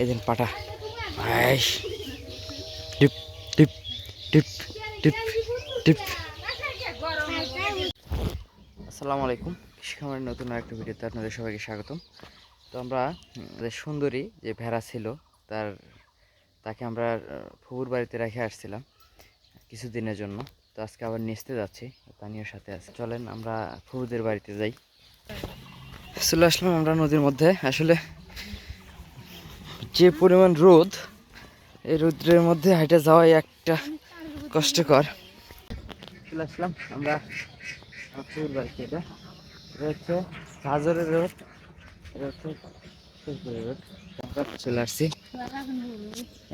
এই দিন পাটা। টিপ টিপ টিপ টিপ টিপ। আসসালামু আলাইকুম। কৃষি খামারের নতুন আরেকটা ভিডিওতে আপনাদের সবাইকে স্বাগতম। তো আমরা সুন্দরী যে ভেড়া ছিল, তার, তাকে আমরা ফুপুর বাড়িতে রেখে আসছিলাম কিছুদিনের জন্য। তো আজকে আবার নিচতে যাচ্ছি তানিয়ার সাথে আছে। চলেন, আমরা ফুপুদের বাড়িতে যাই। চলে আসলাম আমরা নদীর মধ্যে। আসলে যে পরিমাণ রোদ, এই রোদ্রের মধ্যে হাইটে যাওয়াই একটা কষ্টকর। চলে আসলাম আমরা আমার বাড়িতে, এটা এটা হচ্ছে হাজারের রোড এটা হচ্ছে রোড আমরা চলে আসছি।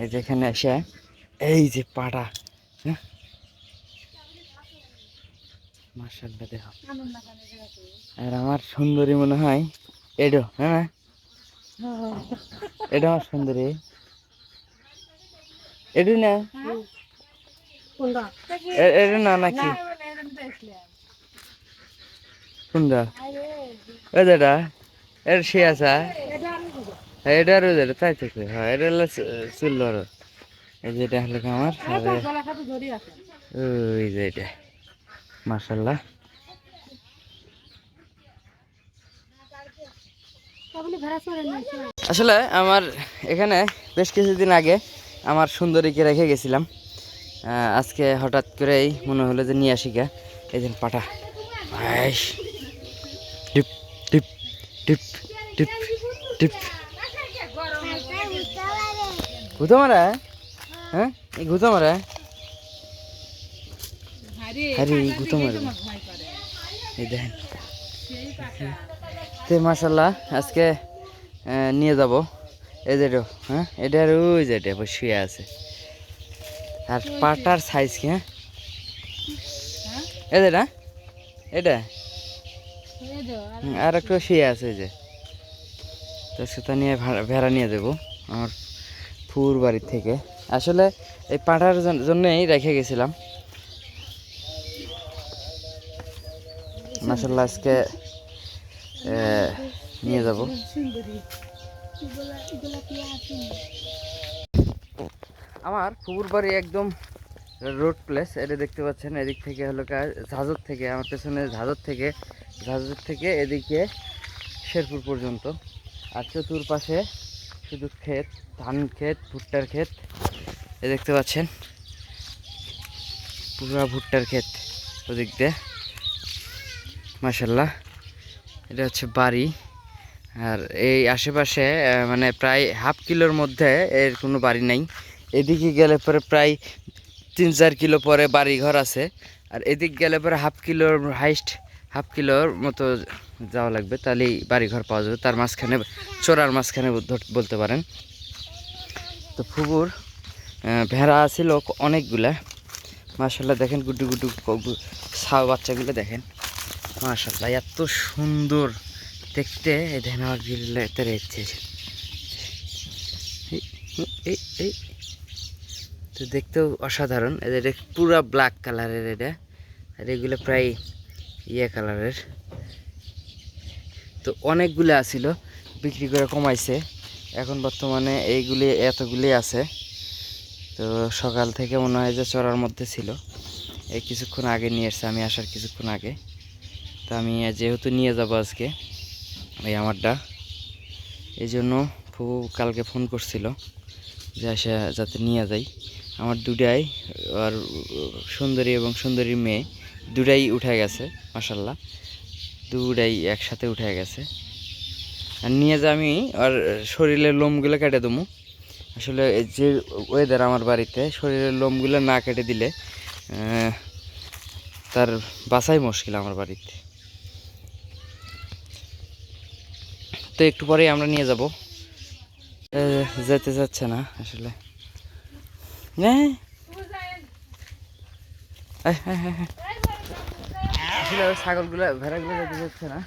এই যেখানে এসে, এই যে পাটা হ্যাঁ? মার্শাল্লাহ দেখো। আর আমার সুন্দরী মনে হয় এডো হ্যাঁ? এটা আমার সুন্দরী। না? এটা না নাকি? কোনটা? ওই যেটা এটা। সে আছে। হ্যাঁ এটা ওই যেটা তাই থেকে হ্যাঁ এটা হলো চুল আর এই যে এটা হলো কি আমার? আর ওই যে এটা। মার্শাল্লাহ আসলে আমার এখানে বেশ কিছুদিন আগে আমার সুন্দরীকে রেখে গেছিলাম। আজকে হঠাৎ করেই মনে হলো যে নিয়ে আসি গা। এই দিন পাটা। টিপ টিপ টিপ টিপ টিপ। ঘুতো মারা? হ্যাঁ? এই ঘুতো মারা? আরে ঘুতো মারবে এই দেখেন। তো মাসাল্লাহ আজকে নিয়ে যাব। এই যে হ্যাঁ? এটা আর ওই যে এটা শুয়ে আছে। আর পাটার সাইজ কি হ্যাঁ? এই যে এটা আর একটু শুয়ে আছে এই যে। তো সেটা নিয়ে ভাড়া- নিয়ে দেবো আমার ফুর বাড়ির থেকে। আসলে এই পাটার জন- জন্যই রেখে গেছিলাম। মাসাল্লাহ আজকে নিয়ে যাব। আমার পুকুর বাড়ি একদম রোড প্লেস এটা দেখতে পাচ্ছেন, এদিক থেকে হলো ঝাঁঝর থেকে, আমার পেছনে ঝাঁঝর থেকে ঝাঁঝর থেকে এদিকে শেরপুর পর্যন্ত। আর চতুর্পাশে শুধু ক্ষেত, ধান ক্ষেত, ভুট্টার ক্ষেত, এ দেখতে পাচ্ছেন, পুরা ভুট্টার ক্ষেত ওদিক দিয়ে মাসাল্লাহ এটা হচ্ছে বাড়ি। আর এই আশেপাশে মানে প্রায় হাফ কিলোর মধ্যে এর কোনো বাড়ি নাই। এদিকে গেলে পরে প্রায় তিন চার কিলো পরে বাড়ি ঘর আছে। আর এদিক গেলে পরে হাফ কিলোর হাইস্ট, হাফ কিলোর মতো যাওয়া লাগবে। তাহলেই বাড়ি ঘর পাওয়া যাবে। তার মাঝখানে, চোরার মাঝখানে বলতে পারেন। তো ফুবুর ভেড়া ছিল অনেকগুলা। মার্শাল্লাহ দেখেন, গুড্ডু গুড্ডু ছাও বাচ্চাগুলো দেখেন। মার্শাল্লাহ এত সুন্দর। দেখতে এই দেখেন আমার রয়েছে। এই এই তো দেখতেও অসাধারণ এদের পুরা ব্ল্যাক কালারের এটা। আর এগুলো প্রায় ইয়ে কালারের তো অনেকগুলো আছিল, বিক্রি করে কমাইছে। এখন বর্তমানে এইগুলি এতগুলি আছে। তো সকাল থেকে মনে হয় যে চড়ার মধ্যে ছিল। এই কিছুক্ষণ আগে নিয়ে এসছে, আমি আসার কিছুক্ষণ আগে। তো আমি যেহেতু নিয়ে যাব আজকে ওই আমারটা, এই জন্য ফুবু কালকে ফোন করছিল যে আসে, যাতে নিয়ে যাই। আমার দুটাই, আর সুন্দরী এবং সুন্দরীর মেয়ে, দুটাই উঠে গেছে মাসাল্লাহ দুটাই একসাথে উঠে গেছে। আর নিয়ে যা আমি, আর শরীরের লোমগুলো কেটে দেবো। আসলে যে ওয়েদার আমার বাড়িতে, শরীরের লোমগুলো না কেটে দিলে তার বাসাই মুশকিল আমার বাড়িতে। তো একটু পরেই আমরা নিয়ে যাব। যেতে যাচ্ছে না আসলে। আসলে ওই ছাগলগুলো, ভেড়াগুলো যেতে যাচ্ছে না।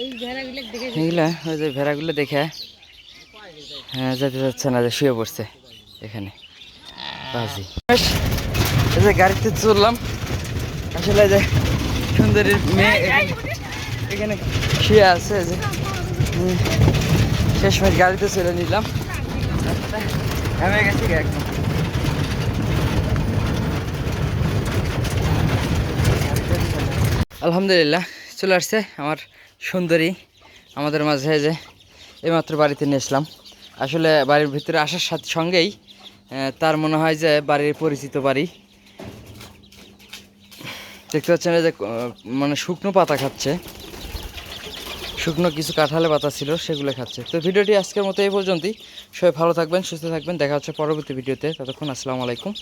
ওই যে ভেড়াগুলো দেখে। হ্যাঁ যেতে যাচ্ছে না, যে শুয়ে পড়ছে এখানে। বাজি। যে গাড়িতে চললাম আসলে যে সুন্দরীর মেয়ে এখানে- শুয়ে আছে যে শেষমেশ গাড়িতে চলে নিলাম। আমি গেছি একদম। আলহামদুলিল্লাহ, চলে আসছে আমার সুন্দরী। আমাদের মাঝে যে এইমাত্র বাড়িতে নিয়ে আসলাম। আসলে বাড়ির ভিতরে আসার সাথে সঙ্গেই তার মনে হয় যে বাড়ির পরিচিত বাড়ি। দেখতে পাচ্ছেন এই যে মানে শুকনো পাতা খাচ্ছে। শুকনো কিছু কাঁঠালে পাতা ছিল, সেগুলো খাচ্ছে। তো ভিডিওটি আজকের মতো এই পর্যন্তই। সবাই ভালো থাকবেন, সুস্থ থাকবেন। দেখা হচ্ছে পরবর্তী ভিডিওতে। ততক্ষণ আসসালামু আলাইকুম।